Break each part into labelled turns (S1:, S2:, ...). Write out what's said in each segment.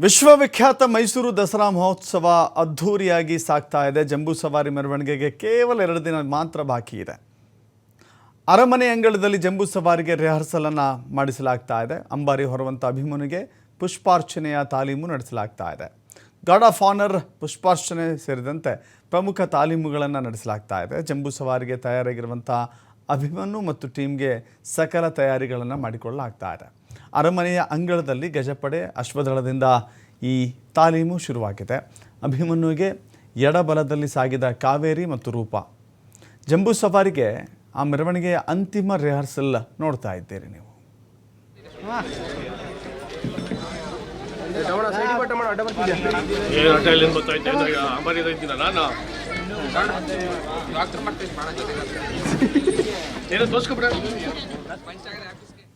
S1: ವಿಶ್ವವಿಖ್ಯಾತ ಮೈಸೂರು ದಸರಾ ಮಹೋತ್ಸವ ಅದ್ಧೂರಿಯಾಗಿ ಸಾಗ್ತಾ ಇದೆ. ಜಂಬೂ ಸವಾರಿ ಮೆರವಣಿಗೆಗೆ ಕೇವಲ ಎರಡು ದಿನ ಮಾತ್ರ ಬಾಕಿ ಇದೆ. ಅರಮನೆ ಅಂಗಳದಲ್ಲಿ ಜಂಬೂ ಸವಾರಿಗೆ ರಿಹರ್ಸಲ್ ಅನ್ನು ಮಾಡಿಸಲಾಗ್ತಾ ಇದೆ. ಅಂಬಾರಿ ಹೊರುವಂಥ ಅಭಿಮಾನಿಗೆ ಪುಷ್ಪಾರ್ಚನೆಯ ತಾಲೀಮು ನಡೆಸಲಾಗ್ತಾ ಇದೆ. ಗಾರ್ಡ್ ಆಫ್ ಆನರ್ ಪುಷ್ಪಾರ್ಚನೆ ಸೇರಿದಂತೆ ಪ್ರಮುಖ ತಾಲೀಮುಗಳನ್ನು ನಡೆಸಲಾಗ್ತಾ ಇದೆ. ಜಂಬೂ ಸವಾರಿಗೆ ತಯಾರಾಗಿರುವಂಥ ಅಭಿಮನು ಮತ್ತು ಟೀಮ್ಗೆ ಸಕಲ ತಯಾರಿಗಳನ್ನು ಮಾಡಿಕೊಳ್ಳಲಾಗ್ತಾ ಇದೆ. ಅರಮನೆಯ ಅಂಗಳದಲ್ಲಿ ಗಜಪಡೆ ಅಶ್ವದಳದಿಂದ ಈ ತಾಲೀಮು ಶುರುವಾಗಿದೆ. ಅಭಿಮನ್ಯುಗೆ ಎಡಬಲದಲ್ಲಿ ಸಾಗಿದ ಕಾವೇರಿ ಮತ್ತು ರೂಪ. ಜಂಬೂ ಸವಾರಿಗೆ ಆ ಮೆರವಣಿಗೆಯ ಅಂತಿಮ ರಿಹರ್ಸಲ್ ನೋಡ್ತಾ ಇದ್ದೀರಿ ನೀವು.
S2: ನಾನು.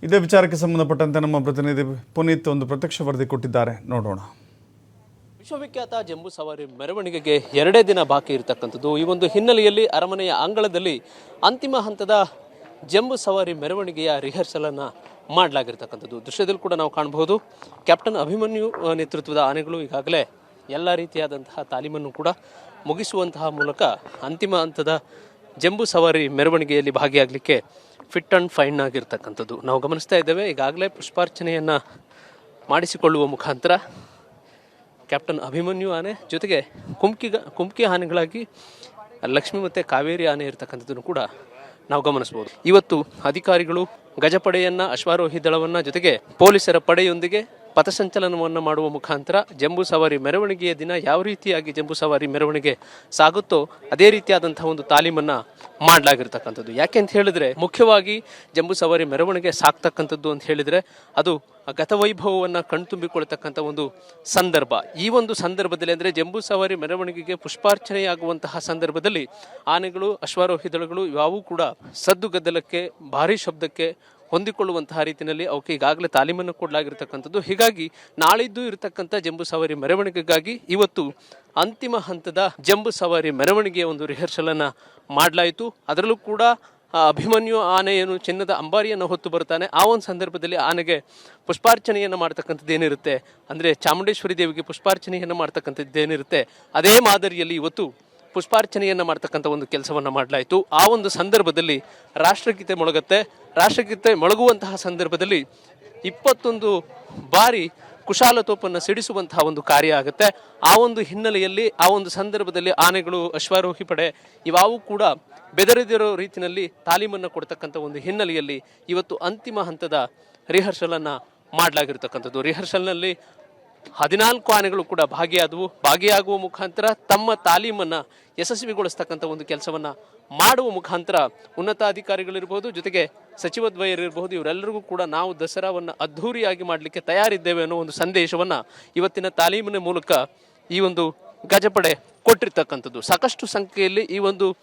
S1: ಇದೇ ವಿಚಾರಕ್ಕೆ ಸಂಬಂಧಪಟ್ಟಂತೆ ನಮ್ಮ ಪ್ರತಿನಿಧಿ ಪುನೀತ್ ಒಂದು ಪ್ರತ್ಯಕ್ಷ ವರದಿ ಕೊಟ್ಟಿದ್ದಾರೆ. ನೋಡೋಣ.
S3: ವಿಶ್ವವಿಖ್ಯಾತ ಜಂಬೂ ಸವಾರಿ ಮೆರವಣಿಗೆಗೆ ಎರಡೇ ದಿನ ಬಾಕಿ ಇರತಕ್ಕಂಥದ್ದು. ಈ ಒಂದು ಹಿನ್ನೆಲೆಯಲ್ಲಿ ಅರಮನೆಯ ಅಂಗಳದಲ್ಲಿ ಅಂತಿಮ ಹಂತದ ಜಂಬೂ ಸವಾರಿ ಮೆರವಣಿಗೆಯ ರಿಹರ್ಸಲ್ ಅನ್ನ ಮಾಡಲಾಗಿರ್ತಕ್ಕಂಥದ್ದು. ದೃಶ್ಯದಲ್ಲಿ ಕೂಡ ನಾವು ಕಾಣಬಹುದು. ಕ್ಯಾಪ್ಟನ್ ಅಭಿಮನ್ಯು ನೇತೃತ್ವದ ಆನೆಗಳು ಈಗಾಗಲೇ ಎಲ್ಲ ರೀತಿಯಾದಂತಹ ತಾಲೀಮನ್ನು ಕೂಡ ಮುಗಿಸುವಂತಹ ಮೂಲಕ ಅಂತಿಮ ಹಂತದ ಜಂಬೂ ಸವಾರಿ ಮೆರವಣಿಗೆಯಲ್ಲಿ ಭಾಗಿಯಾಗಲಿಕ್ಕೆ ಫಿಟ್ ಅಂಡ್ ಫೈನ್ ಆಗಿರ್ತಕ್ಕಂಥದ್ದು. ನಾವು ಗಮನಿಸ್ತಾ ಇದ್ದೇವೆ, ಈಗಾಗಲೇ ಪುಷ್ಪಾರ್ಚನೆಯನ್ನು ಮಾಡಿಸಿಕೊಳ್ಳುವ ಮುಖಾಂತರ ಕ್ಯಾಪ್ಟನ್ ಅಭಿಮನ್ಯು ಆನೆ ಜೊತೆಗೆ ಕುಮ್ಕಿಗ ಕುಮ್ಕಿ ಆನೆಗಳಾಗಿ ಲಕ್ಷ್ಮಿ ಮತ್ತು ಕಾವೇರಿ ಆನೆ ಇರತಕ್ಕಂಥದ್ದನ್ನು ಕೂಡ ನಾವು ಗಮನಿಸಬಹುದು. ಇವತ್ತು ಅಧಿಕಾರಿಗಳು ಗಜಪಡೆಯನ್ನು, ಅಶ್ವಾರೋಹಿ ದಳವನ್ನು ಜೊತೆಗೆ ಪೊಲೀಸರ ಪಡೆಯೊಂದಿಗೆ ಪಥಸಂಚಲನವನ್ನು ಮಾಡುವ ಮುಖಾಂತರ ಜಂಬೂ ಸವಾರಿ ಮೆರವಣಿಗೆಯ ದಿನ ಯಾವ ರೀತಿಯಾಗಿ ಜಂಬೂ ಸವಾರಿ ಮೆರವಣಿಗೆ ಸಾಗುತ್ತೋ ಅದೇ ರೀತಿಯಾದಂಥ ಒಂದು ತಾಲೀಮನ್ನು ಮಾಡಲಾಗಿರ್ತಕ್ಕಂಥದ್ದು. ಯಾಕೆ ಅಂತ ಹೇಳಿದ್ರೆ ಮುಖ್ಯವಾಗಿ ಜಂಬೂ ಸವಾರಿ ಮೆರವಣಿಗೆ ಸಾಕ್ತಕ್ಕಂಥದ್ದು ಅಂತ ಹೇಳಿದರೆ ಅದು ಗತವೈಭವವನ್ನು ಕಣ್ತುಂಬಿಕೊಳ್ತಕ್ಕಂಥ ಒಂದು ಸಂದರ್ಭ. ಈ ಒಂದು ಸಂದರ್ಭದಲ್ಲಿ ಅಂದರೆ ಜಂಬೂ ಸವಾರಿ ಮೆರವಣಿಗೆಗೆ ಪುಷ್ಪಾರ್ಚನೆಯಾಗುವಂತಹ ಸಂದರ್ಭದಲ್ಲಿ ಆನೆಗಳು, ಅಶ್ವಾರೋಹಿ ದಳಗಳು ಯಾವೂ ಕೂಡ ಸದ್ದು ಗದ್ದಲಕ್ಕೆ, ಭಾರಿ ಶಬ್ದಕ್ಕೆ ಹೊಂದಿಕೊಳ್ಳುವಂತಹ ರೀತಿಯಲ್ಲಿ ಅವಕ್ಕೆ ಈಗಾಗಲೇ ತಾಲೀಮನ್ನು ಕೊಡಲಾಗಿರ್ತಕ್ಕಂಥದ್ದು. ಹೀಗಾಗಿ ನಾಳಿದ್ದು ಇರತಕ್ಕಂಥ ಜಂಬೂ ಸವಾರಿ ಮೆರವಣಿಗೆಗಾಗಿ ಇವತ್ತು ಅಂತಿಮ ಹಂತದ ಜಂಬೂ ಸವಾರಿ ಮೆರವಣಿಗೆಯ ಒಂದು ರಿಹರ್ಸಲ್ ಅನ್ನ ಮಾಡಲಾಯಿತು. ಅದರಲ್ಲೂ ಕೂಡ ಅಭಿಮನ್ಯು ಆನೆ ಏನು ಚಿನ್ನದ ಅಂಬಾರಿಯನ್ನು ಹೊತ್ತು ಬರ್ತಾನೆ ಆ ಒಂದು ಸಂದರ್ಭದಲ್ಲಿ ಆನೆಗೆ ಪುಷ್ಪಾರ್ಚನೆಯನ್ನು ಮಾಡ್ತಕ್ಕಂಥದ್ದು ಏನಿರುತ್ತೆ? ಅಂದರೆ ಚಾಮುಂಡೇಶ್ವರಿ ದೇವಿಗೆ ಪುಷ್ಪಾರ್ಚನೆಯನ್ನು ಮಾಡ್ತಕ್ಕಂಥದ್ದು ಏನಿರುತ್ತೆ? ಅದೇ ಮಾದರಿಯಲ್ಲಿ ಇವತ್ತು ಪುಷ್ಪಾರ್ಚನೆಯನ್ನು ಮಾಡ್ತಕ್ಕಂಥ ಒಂದು ಕೆಲಸವನ್ನು ಮಾಡಲಾಯಿತು. ಆ ಒಂದು ಸಂದರ್ಭದಲ್ಲಿ ರಾಷ್ಟ್ರಗೀತೆ ಮೊಳಗತ್ತೆ. ರಾಷ್ಟ್ರಗೀತೆ ಮೊಳಗುವಂತಹ ಸಂದರ್ಭದಲ್ಲಿ ಇಪ್ಪತ್ತೊಂದು ಬಾರಿ ಕುಶಾಲತೋಪನ್ನು ಸಿಡಿಸುವಂತಹ ಒಂದು ಕಾರ್ಯ ಆಗುತ್ತೆ. ಆ ಒಂದು ಹಿನ್ನೆಲೆಯಲ್ಲಿ, ಆ ಒಂದು ಸಂದರ್ಭದಲ್ಲಿ ಆನೆಗಳು, ಅಶ್ವಾರೋಹಿ ಪಡೆ ಇವಾವು ಕೂಡ ಬೆದರಿದಿರೋ ರೀತಿಯಲ್ಲಿ ತಾಲೀಮನ್ನು ಕೊಡ್ತಕ್ಕಂಥ ಒಂದು ಹಿನ್ನೆಲೆಯಲ್ಲಿ ಇವತ್ತು ಅಂತಿಮ ಹಂತದ ರಿಹರ್ಸಲನ್ನು ಮಾಡಲಾಗಿರ್ತಕ್ಕಂಥದ್ದು. ರಿಹರ್ಸಲ್ನಲ್ಲಿ ಹದಿನಾಲ್ಕು ಆನೆಗಳು ಕೂಡ ಭಾಗಿಯಾದವು. ಭಾಗಿಯಾಗುವ ಮುಖಾಂತರ ತಮ್ಮ ತಾಲೀಮನ್ನು ಯಶಸ್ವಿಗೊಳಿಸ್ತಕ್ಕಂಥ ಒಂದು ಕೆಲಸವನ್ನ ಮಾಡುವ ಮುಖಾಂತರ ಉನ್ನತ ಅಧಿಕಾರಿಗಳಿರ್ಬೋದು ಜೊತೆಗೆ ಸಚಿವ ಸಚಿವದ್ವಯರಿರಬಹುದು ಇವರೆಲ್ಲರಿಗೂ ಕೂಡ ನಾವು ದಸರಾವನ್ನು ಅದ್ಧೂರಿಯಾಗಿ ಮಾಡಲಿಕ್ಕೆ ತಯಾರಿದ್ದೇವೆ ಅನ್ನೋ ಒಂದು ಸಂದೇಶವನ್ನು ಇವತ್ತಿನ ತಾಲೀಮಿನ ಮೂಲಕ ಈ ಒಂದು ಗಜಪಡೆ ಕೊಟ್ಟಿರ್ತಕ್ಕಂಥದ್ದು. ಸಾಕಷ್ಟು ಸಂಖ್ಯೆಯಲ್ಲಿ ಈ ಒಂದು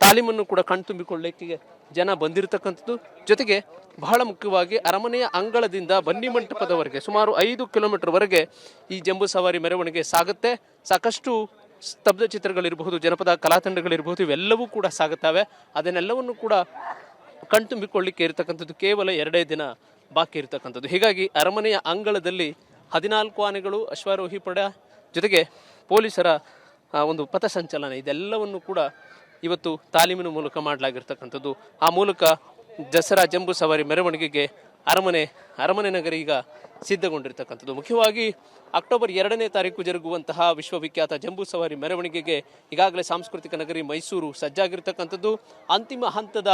S3: ತಾಲೀಮನ್ನು ಕೂಡ ಕಣ್ತುಂಬಿಕೊಳ್ಳಲಿಕ್ಕೆ ಜನ ಬಂದಿರತಕ್ಕಂಥದ್ದು. ಜೊತೆಗೆ ಬಹಳ ಮುಖ್ಯವಾಗಿ ಅರಮನೆಯ ಅಂಗಳದಿಂದ ಬನ್ನಿ ಮಂಟಪದವರೆಗೆ ಸುಮಾರು ಐದು ಕಿಲೋಮೀಟರ್ವರೆಗೆ ಈ ಜಂಬೂ ಸವಾರಿ ಮೆರವಣಿಗೆ ಸಾಗುತ್ತೆ. ಸಾಕಷ್ಟು ಸ್ತಬ್ಧ ಚಿತ್ರಗಳಿರಬಹುದು, ಜನಪದ ಕಲಾತಂಡಗಳಿರಬಹುದು, ಇವೆಲ್ಲವೂ ಕೂಡ ಸಾಗುತ್ತವೆ. ಅದನ್ನೆಲ್ಲವನ್ನು ಕೂಡ ಕಣ್ತುಂಬಿಕೊಳ್ಳಿಕ್ಕೆ ಇರತಕ್ಕಂಥದ್ದು ಕೇವಲ ಎರಡೇ ದಿನ ಬಾಕಿ ಇರತಕ್ಕಂಥದ್ದು. ಹೀಗಾಗಿ ಅರಮನೆಯ ಅಂಗಳದಲ್ಲಿ ಹದಿನಾಲ್ಕು ಆನೆಗಳು, ಅಶ್ವಾರೋಹಿ ಪಡ ಜೊತೆಗೆ ಪೊಲೀಸರ ಒಂದು ಪಥಸಂಚಲನ, ಇದೆಲ್ಲವನ್ನು ಕೂಡ ಇವತ್ತು ತಾಲೀಮಿನ ಮೂಲಕ ಮಾಡಲಾಗಿರ್ತಕ್ಕಂಥದ್ದು. ಆ ಮೂಲಕ ದಸರಾ ಜಂಬೂ ಸವಾರಿ ಮೆರವಣಿಗೆಗೆ ಅರಮನೆ ಅರಮನೆ ನಗರ ಈಗ ಸಿದ್ಧಗೊಂಡಿರ್ತಕ್ಕಂಥದ್ದು. ಮುಖ್ಯವಾಗಿ ಅಕ್ಟೋಬರ್ ಎರಡನೇ ತಾರೀಕು ಜರುಗುವಂತಹ ವಿಶ್ವವಿಖ್ಯಾತ ಜಂಬೂ ಸವಾರಿ ಮೆರವಣಿಗೆಗೆ ಈಗಾಗಲೇ ಸಾಂಸ್ಕೃತಿಕ ನಗರಿ ಮೈಸೂರು ಸಜ್ಜಾಗಿರ್ತಕ್ಕಂಥದ್ದು. ಅಂತಿಮ ಹಂತದ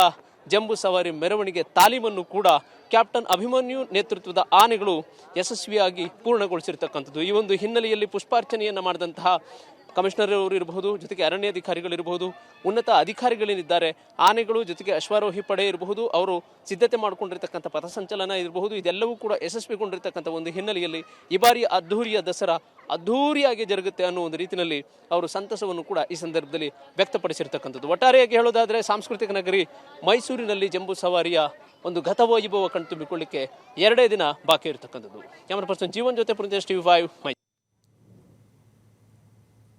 S3: ಜಂಬೂ ಸವಾರಿ ಮೆರವಣಿಗೆ ತಾಲೀಮನ್ನು ಕೂಡ ಕ್ಯಾಪ್ಟನ್ ಅಭಿಮನ್ಯು ನೇತೃತ್ವದ ಆನೆಗಳು ಯಶಸ್ವಿಯಾಗಿ ಪೂರ್ಣಗೊಳಿಸಿರ್ತಕ್ಕಂಥದ್ದು. ಈ ಒಂದು ಹಿನ್ನೆಲೆಯಲ್ಲಿ ಪುಷ್ಪಾರ್ಚನೆಯನ್ನು ಮಾಡಿದಂತಹ ಕಮಿಷನರ್ ಅವರು ಇರಬಹುದು, ಜೊತೆಗೆ ಅರಣ್ಯಾಧಿಕಾರಿಗಳಿರಬಹುದು, ಉನ್ನತ ಅಧಿಕಾರಿಗಳೇನಿದ್ದಾರೆ, ಆನೆಗಳು, ಜೊತೆಗೆ ಅಶ್ವಾರೋಹಿ ಪಡೆ ಇರಬಹುದು, ಅವರು ಸಿದ್ಧತೆ ಮಾಡಿಕೊಂಡಿರ್ತಕ್ಕಂಥ ಪಥಸಂಚಲನ ಇರಬಹುದು, ಇದೆಲ್ಲವೂ ಕೂಡ ಯಶಸ್ವಿಗೊಂಡಿರ್ತಕ್ಕಂಥ ಒಂದು ಹಿನ್ನೆಲೆಯಲ್ಲಿ ಈ ಬಾರಿ ಅದ್ಧೂರಿಯ ದಸರಾ ಅದ್ಧೂರಿಯಾಗಿ ಜರುಗುತ್ತೆ ಅನ್ನೋ ಒಂದು ರೀತಿಯಲ್ಲಿ ಅವರು ಸಂತಸವನ್ನು ಕೂಡ ಈ ಸಂದರ್ಭದಲ್ಲಿ ವ್ಯಕ್ತಪಡಿಸಿರ್ತಕ್ಕಂಥದ್ದು. ಒಟ್ಟಾರೆಯಾಗಿ ಹೇಳೋದಾದರೆ, ಸಾಂಸ್ಕೃತಿಕ ನಗರಿ ಮೈಸೂರಿನಲ್ಲಿ ಜಂಬೂ ಸವಾರಿಯ ಒಂದು ಗತವೈಭವ ಕಣ್ತುಂಬಿಕೊಳ್ಳಿಕ್ಕೆ ಎರಡೇ ದಿನ ಬಾಕಿ ಇರತಕ್ಕಂಥದ್ದು. ಕ್ಯಾಮರಾ ಪರ್ಸನ್ ಜೀವನ್ ಜೊತೆ ಪುರಂಜೇಶ್ ಟಿವಿ ಫೈವ್ ಮೈ